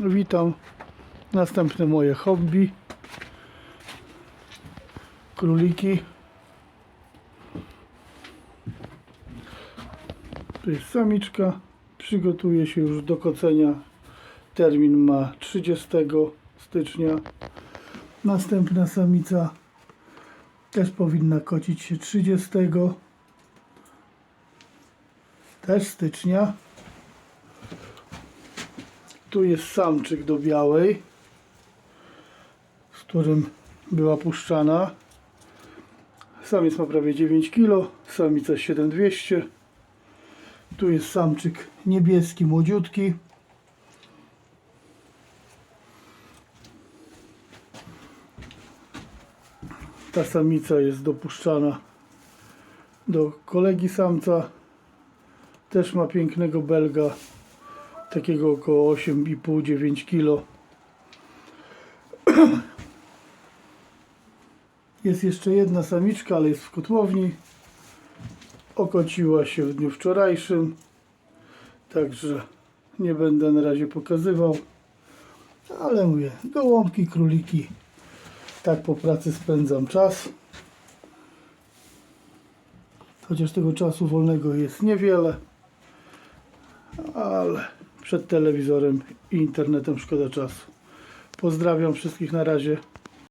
Witam. Następne moje hobby. Króliki. Tu jest samiczka. Przygotuje się już do kocenia. Termin ma 30 stycznia. Następna samica też powinna kocić się 30 też stycznia. Tu jest samczyk do białej, z którym była puszczana. Samiec ma prawie 9 kg, samica 7200. Tu jest samczyk niebieski, młodziutki. Ta samica jest dopuszczana do kolegi samca. Też ma pięknego belga, takiego około 8,5-9 kg. Jest jeszcze jedna samiczka, ale jest w kotłowni. Okociła się w dniu wczorajszym, także nie będę na razie pokazywał. Ale mówię, gołąbki, króliki. Tak po pracy spędzam czas. Chociaż tego czasu wolnego jest niewiele, ale przed telewizorem i internetem szkoda czasu. Pozdrawiam wszystkich na razie.